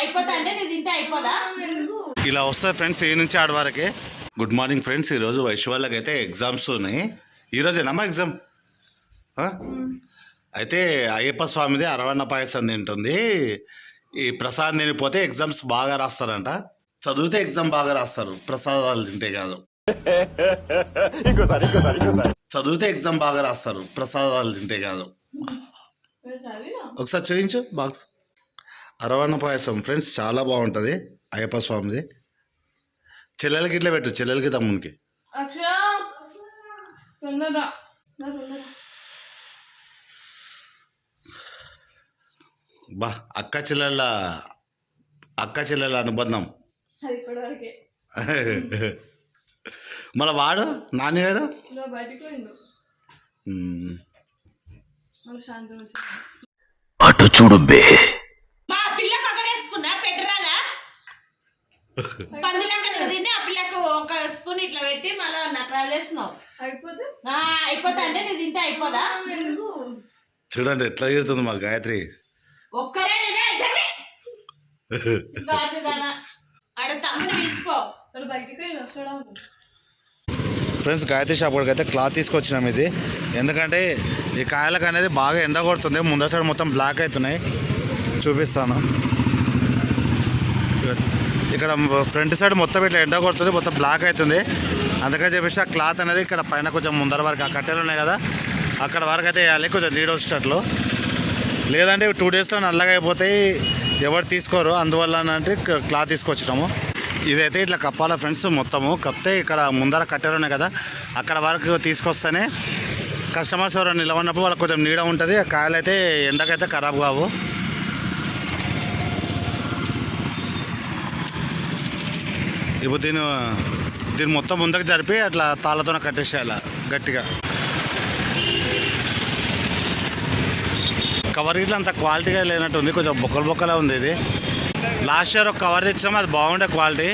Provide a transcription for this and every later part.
అయిపోతా అంటే నువ్వు తింటే అయిపోదా? ఇలా వస్తుంది ఫ్రెండ్స్ ఈ నుంచి ఆడ వరకే. గుడ్ మార్నింగ్ ఫ్రెండ్స్ ఈరోజు వైశ్వాళ్ళకి అయితే ఎగ్జామ్స్ ఉన్నాయి ఈరోజేనమ్మా ఎగ్జామ్? అయితే అయ్యప్ప స్వామిది అరవన్న పాయసం తింటుంది. ఈ ప్రసాదం తినిపోతే ఎగ్జామ్స్ బాగా రాస్తారంట. చదివితే ఎగ్జామ్ బాగా రాస్తారు. ప్రసాదాలు తింటే కాదు. చదివితే ఎగ్జామ్ బాగా రాస్తారు. ప్రసాదాలు తింటే కాదు. ఒకసారి చూపించు బాక్స్ అరవన్న పాయసం. ఫ్రెండ్స్ చాలా బాగుంటుంది. అయ్యప్ప స్వామిది. చెల్లెలకి ఇట్లా పెట్టు. చెల్లెలకి తమ్మునికి. బా అక్క చెల్లెళ్ళ అక్క చెల్లెళ్ళ అనుబంధం. అది ఇప్పటి వరకే మళ్ళీ వాడు నాన్నగాడు అటు చూడు బే. పిల్లకు వేసుకున్నా పెట్టరాదా? పందిలక్క తిని ఆ పిల్లకు ఒక స్పూన్ ఇట్లా పెట్టి మళ్ళీ అయిపోతే? అయిపోతా అంటే నువ్వు తింటే అయిపోదా? చూడండి ఎట్లా తిడుతుంది మా గాయత్రి? ఒక్కరే. ఆడ తమ్ముడు పిలిచిపో ఫ్రెండ్స్ గాయత్రి షాప్ కాడికి అయితే క్లాత్ తీసుకొచ్చినాం ఇది. ఎందుకంటే ఈ కాయలకు అనేది బాగా ఎండ కొడుతుంది ముందర సైడ్ మొత్తం బ్లాక్ అవుతున్నాయి. చూపిస్తాను. ఇక్కడ ఫ్రంట్ సైడ్ మొత్తం ఇట్లా ఎండ కొడుతుంది మొత్తం బ్లాక్ అవుతుంది. అందుకని చెప్పేసి ఆ క్లాత్ అనేది ఇక్కడ పైన కొంచెం ముందర వరకు ఆ కట్టెలు ఉన్నాయి కదా అక్కడ వరకు అయితే వేయాలి కొంచెం నీడ వచ్చేటట్లు. లేదంటే టూ డేస్లో నల్లగా అయిపోతాయి ఎవరు తీసుకోరు. అందువల్ల అంటే క్లాత్ తీసుకొచ్చినాము. ఇదైతే ఇట్లా కప్పాల ఫ్రెండ్స్ మొత్తము. కప్పితే ఇక్కడ ముందర కట్టెలు ఉన్నాయి కదా అక్కడ వరకు తీసుకొస్తేనే కస్టమర్స్ ఎవరైనా నిలవన్నప్పుడు వాళ్ళకి కొంచెం నీడ ఉంటుంది. ఆ కాయలు అయితే ఎండకైతే ఖరాబ్ కావు. ఇప్పుడు దీని దీన్ని మొత్తం ముందుకు జరిపి అట్లా తాళ్ళతో కట్టేసేయాలి గట్టిగా. కవర్ ఇట్లా అంత క్వాలిటీగా లేనట్టు ఉంది కొంచెం బొక్కలు బొక్కలా ఉంది ఇది. లాస్ట్ ఇయర్ ఒక కవర్ తెచ్చినాం అది బాగుండే క్వాలిటీ.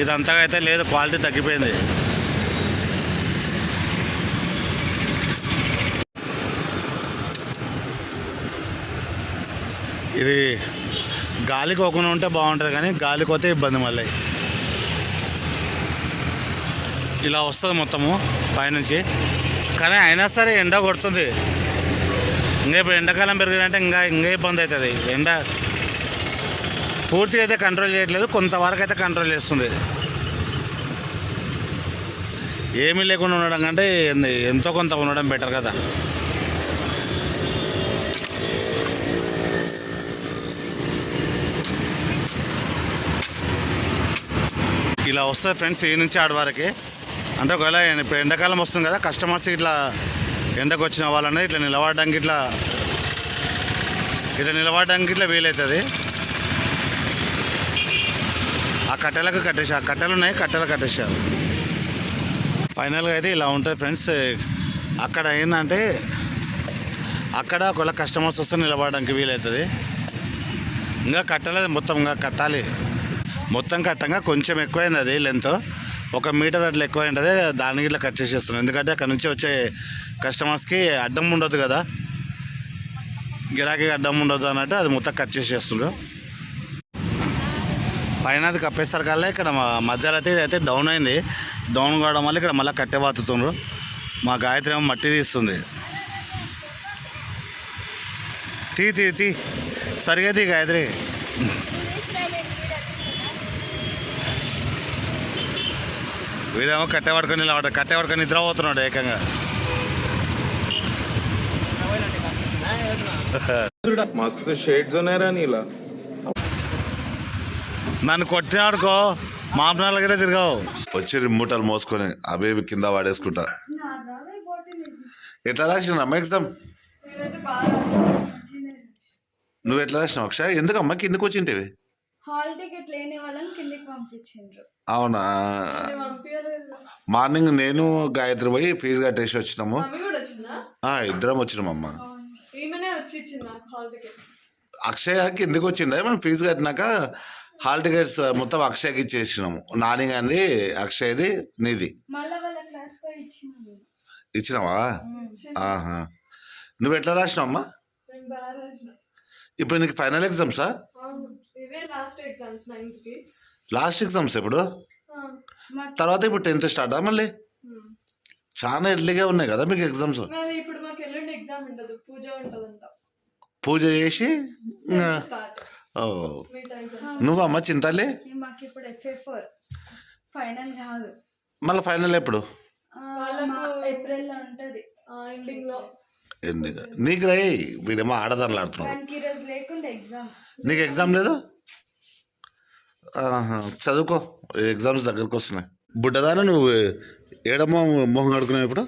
ఇది అంతగా అయితే లేదు క్వాలిటీ తగ్గిపోయింది. ఇది గాలి కోకుండా ఉంటే బాగుంటుంది కానీ గాలి కోతే ఇబ్బంది మళ్ళీ. ఇలా వస్తుంది మొత్తము పైనుంచి. కానీ అయినా సరే ఎండ కొడుతుంది. ఇంకా ఇప్పుడు ఎండాకాలం పెరిగిందంటే ఇంకా ఇంకా ఇబ్బంది అవుతుంది. ఎండ పూర్తిగా అయితే కంట్రోల్ చేయట్లేదు. కొంతవరకు అయితే కంట్రోల్ చేస్తుంది. ఏమీ లేకుండా ఉండడం కంటే ఎంతో కొంత ఉండడం బెటర్ కదా. ఇలా వస్తుంది ఫ్రెండ్స్ ఈ నుంచి ఆడ వరకే. అంటే ఒకవేళ ఇప్పుడు ఎండాకాలం వస్తుంది కదా కస్టమర్స్ ఇట్లా ఎండకు వచ్చిన వాళ్ళనేది ఇట్లా నిలబడడానికి ఇట్లా ఇట్లా నిలబడడానికి ఇట్లా వీలవుతుంది ఆ కట్టెలకు కట్టేసి ఆ కట్టెలు ఉన్నాయి కట్టెలు కట్టేసారు ఫైనల్గా అయితే ఇలా ఉంటుంది ఫ్రెండ్స్ అక్కడ ఏంటంటే అక్కడ ఒకవేళ కస్టమర్స్ వస్తే నిలబడడానికి వీలవుతుంది ఇంకా కట్టలేదు మొత్తం ఇంకా కట్టాలి. మొత్తం కట్టంగా కొంచెం ఎక్కువైంది అది లెంత్ ఒక మీటర్ అట్లా ఎక్కువ ఉంటుంది దానికి ఇట్లా కట్ చేసేస్తున్నాం. ఎందుకంటే అక్కడ నుంచి వచ్చే కస్టమర్స్కి అడ్డం ఉండదు కదా. గిరాకీ అడ్డం ఉండదు అన్నట్టు అది మొత్తం కట్ చేసేస్తుండ్రు. పైన అది కప్పేస్తారు కల్లా ఇక్కడ మధ్యలో అయితే ఇది అయితే డౌన్ అయింది. డౌన్ కావడం వల్ల ఇక్కడ మళ్ళీ కట్టె బాతుతుండ్రు మా గాయత్రి ఏమో మట్టి తీస్తుంది. తీ తీ తీ. సరిగా తీ గాయత్రి. వీడేమో కట్టె పడుకొని నిలబడ్డా కట్టె పడుకొని నిద్రపోతున్నాడు ఏకంగా. మస్తు షేడ్స్ ఉన్నాయరా నీలా. నన్ను కొట్టినాడుకో మామనాలగరే తిరగావు. వచ్చి రిమ్మూటలు మోసుకొని అవే కింద వాడేసుకుంటా. ఎట్లా రాసిన అమ్మ ఎగ్జామ్? నువ్వు ఎట్లా రాసినావు ఒకసారి ఎందుకు అమ్మకి ఎందుకు వచ్చింటేవి? హాల్ టికెట్ లేని వాళ్ళని కిందికి పంపించిండ్రు. అవునా? మార్నింగ్ నేను గాయత్రి పోయి ఫీజు కట్టేసి వచ్చినాము. వచ్చిందా? ఇద్దరం వచ్చినామమ్మా ఈమెనే వచ్చి ఇచ్చింది నాకు హాల్ టికెట్? అక్షయ్ కిందకి వచ్చిండే మనం ఫీజు కట్టినాక హాల్ టికెట్స్ మొత్తం అక్షయ్కి ఇచ్చేసినాము. నాని గాంధీ అక్షయ్ది నీది. ఇచ్చినావా? ఆహా. నువ్వు ఎట్లా రాసినావమ్మా ఇప్పుడు నీకు ఫైనల్ ఎగ్జామ్సా? అవును. ఈ ఇవే లాస్ట్ ఎగ్జామ్స్ నైన్త్కి. లాస్ట్ ఎగ్జామ్స్ ఇప్పుడు మాకు తర్వాత ఇప్పుడు టెన్త్ స్టార్టా మళ్ళీ? చాలా ఎర్లీగా ఉన్నాయి కదా మీకు ఎగ్జామ్స్ మరి ఇప్పుడు మాకు ఎల్లుండి ఎగ్జామ్ ఉండదు పూజ ఉంటదంట. పూజ చేసి? ఓ. నువ్వమ్మ చింతాలి? మాకు ఇప్పుడు ఎఫ్ఏ ఫోర్ ఫైనల్ కాదు. మళ్ళీ ఫైనల్ ఎప్పుడు? ఉంటది. ఎండింగ్లో. ఎందుకు? నీకు రై వీడేమో ఆడదారులు ఆడుతున్నాడు నీకు ఎగ్జామ్ లేదు? చదువుకో. ఎగ్జామ్స్ దగ్గరకు వస్తున్నాయి. బుడ్డదాన నువ్వు ఏడమో మొహం కడుకున్నావు ఇప్పుడు?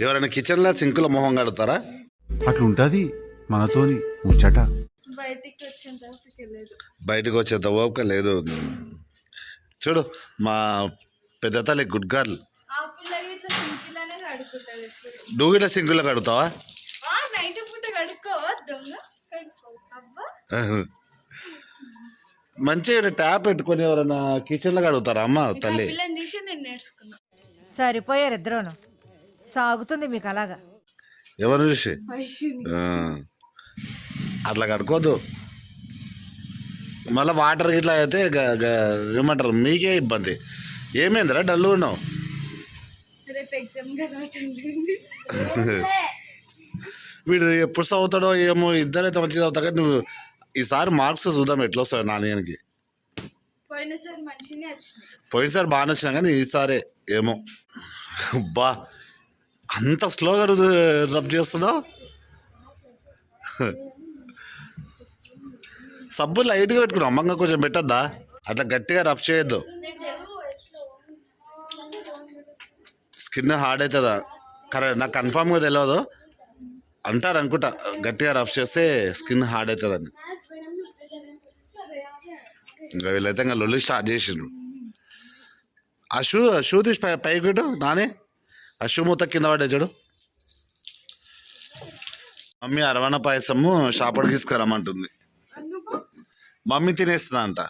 ఎవరైనా కిచెన్లో సింకులో మొహం కడుతారా? అట్లుంటది మనతోని ముచ్చట. బయటికి వచ్చేంత ఓపిక లేదు. చూడు మా పెద్ద తల్లి గుడ్ గర్ల్ ఆ పిల్ల ఇట్లా సింకిలానే కడుకుంటది ఎప్పుడు. నువ్వు ఇట్లా సింకులో కడుతావా మంచిగా ట్యాప్ పెట్టుకొని ఎవరైనా కిచెన్లో కడుగుతారా అమ్మ తల్లి. పిల్లని చూసి నేను నేర్చుకున్నా. సరిపోయారు ఇద్దరును. సాగుతుంది మీకు అలాగా. ఎవరు చూసి? ఆ. అట్లా కడుకోవద్దు మళ్ళీ వాటర్ ఇట్లా అయితే గ- గ- ఏమంటారు? మీకే ఇబ్బంది. ఏమైందిరా? డల్లు ఉన్నావు. రేపు ఎగ్జామ్ కదా అటెండ్ వీడు ఎప్పుడు చదువుతాడో ఏమో ఇద్దరైతే మంచిగా చదువుతా కానీ నువ్వు ఈసారి మార్క్స్ చూద్దాం ఎట్లా నాన్నగానికి పోయినసారి మంచిగానే వచ్చినాయి. పోయినసారి బాగానే వచ్చినా కానీ ఈసారే ఏమో. బా అంత స్లోగా రబ్ చేస్తున్నావు? సబ్బు లైట్గా పెట్టుకున్నావు అమ్మంగా కొంచెం పెట్టద్దా? అట్లా గట్టిగా రబ్ చేయొద్దు. స్కిన్ హార్డ్ అవుతుందా కరెక్ట్ నాకు కన్ఫామ్గా తెలియదు అంటారు అనుకుంటా గట్టిగా రఫ్ చేస్తే స్కిన్ హార్డ్ అవుతుందని. ఇంకా వీళ్ళైతే ఇంకా లొల్లి స్టార్ట్ చేసిండ్రు. ఆ షూ షూ తీసి పై పైకి నానే. ఆ షూ మొత్తం కింద పడ్డా చూడు మమ్మీ అరవణ పాయసము షాపడికి తీసుకురమ్మంటుంది. మమ్మీ తినేస్తుందా అంట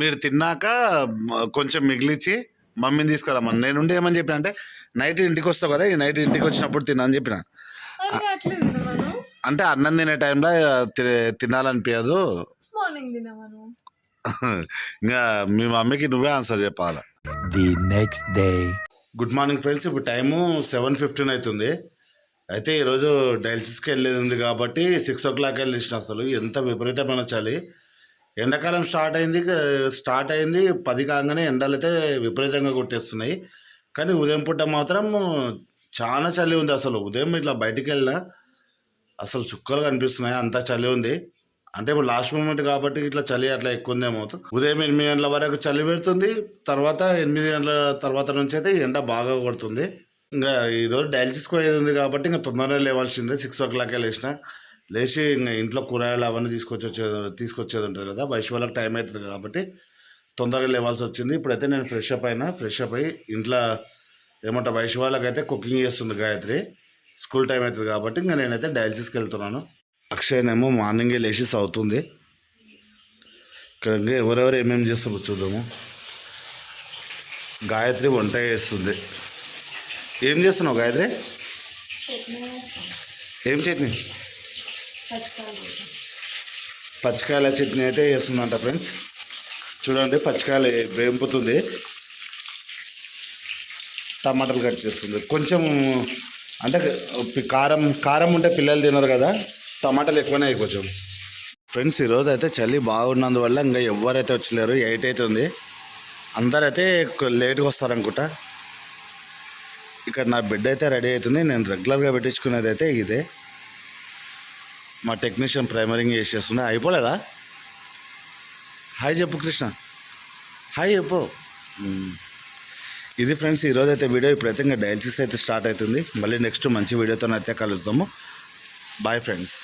మీరు తిన్నాక కొంచెం మిగిలిచ్చి మమ్మీని తీసుకురమ్మని. నేను ఏమని చెప్పిన అంటే నైట్ ఇంటికి వస్తావు కదా ఈ నైట్ ఇంటికి వచ్చినప్పుడు తిన్నా అని చెప్పిన. అంటే అన్నం తినే టైంలో తినాలనిపించదు మార్నింగ్ తినమను ఇంకా మీ మమ్మీకి నువ్వే ఆన్సర్ చెప్పాలి? The next day. Good morning friends ఇప్పుడు టైము సెవెన్ ఫిఫ్టీన్ అవుతుంది అయితే ఈరోజు డయాలసిస్కి వెళ్ళేది ఉంది కాబట్టి సిక్స్ ఓ క్లాక్ వెళ్ళిన అసలు. ఎంత విపరీతమైన చలి. ఎండాకాలం స్టార్ట్ అయింది స్టార్ట్ అయింది. పది కాగానే ఎండలు అయితే విపరీతంగా కొట్టేస్తున్నాయి. కానీ ఉదయం పూట మాత్రం చాలా చలి ఉంది అసలు. ఉదయం ఇట్లా బయటికి వెళ్ళినా అసలు చుక్కలు కనిపిస్తున్నాయి? అంతా చలి ఉంది. అంటే ఇప్పుడు లాస్ట్ మూమెంట్ కాబట్టి ఇట్లా చలి అట్లా ఎక్కువ ఉందేమో ఉదయం ఎనిమిది గంటల వరకు చలి పెడుతుంది. తర్వాత ఎనిమిది గంటల తర్వాత నుంచి అయితే ఎండ బాగా కొడుతుంది. ఇంకా ఈరోజు డయాలసిస్ పోయేది ఉంది కాబట్టి ఇంకా తొందరగా లేవాల్సిందే. సిక్స్ ఓ క్లాకే లేచిన. లేచి ఇంకా ఇంట్లో కూరగాయలు అవన్నీ తీసుకొచ్చి వచ్చే తీసుకొచ్చేది ఉంటుంది కదా. వయసు వాళ్ళకి టైం అవుతుంది కాబట్టి తొందరగా లేవాల్సి వచ్చింది. ఇప్పుడైతే నేను ఫ్రెష్ అప్ అయినా ఫ్రెష్ అప్ అయ్యి ఇంట్లో ఏమంటా వయసు వాళ్ళకైతే కుకింగ్ చేస్తుంది గాయత్రి. స్కూల్ టైం అవుతుంది కాబట్టి ఇంకా నేనైతే డయాలసిస్కి వెళ్తున్నాను. అక్షయ్నేమో మార్నింగే లేచి చదువుతుంది. ఇక్కడ ఇంకా ఎవరెవరు ఏమేమి చేస్తారో చూద్దాము. గాయత్రి వంట చేస్తుంది. ఏం చేస్తున్నావు గాయత్రి? ఏం చట్నీ. పచ్చికాయల చట్నీ అయితే చేస్తుందంట ఫ్రెండ్స్. చూడండి పచ్చికాయలు వేంపుతుంది. టమాటాలు కట్ చేస్తుంది. కొంచెం అంటే కారం కారం ఉంటే పిల్లలు తినరు కదా టమాటాలు ఎక్కువనే కొంచెం. ఫ్రెండ్స్ ఈరోజు అయితే చలి బాగున్నందువల్ల ఇంకా ఎవరైతే వచ్చలేరు ఎయిట్ అవుతుంది. అందరైతే లేట్గా వస్తారనుకుంటా. ఇక్కడ నా బెడ్ అయితే రెడీ అవుతుంది నేను రెగ్యులర్గా పెట్టించుకునేది అయితే ఇదే. మా టెక్నీషియన్ ప్రైమరింగ్ చేసేస్తుంది. అయిపోలేదా? హాయ్ చెప్పు కృష్ణ. హాయ్ చెప్పు. ఇది ఫ్రెండ్స్ ఈరోజు అయితే వీడియో ఇప్పుడైతే ఇంకా డయాలసిస్ అయితే స్టార్ట్ అవుతుంది. మళ్ళీ నెక్స్ట్ మంచి వీడియోతో అయితే కలుద్దాము. Bye friends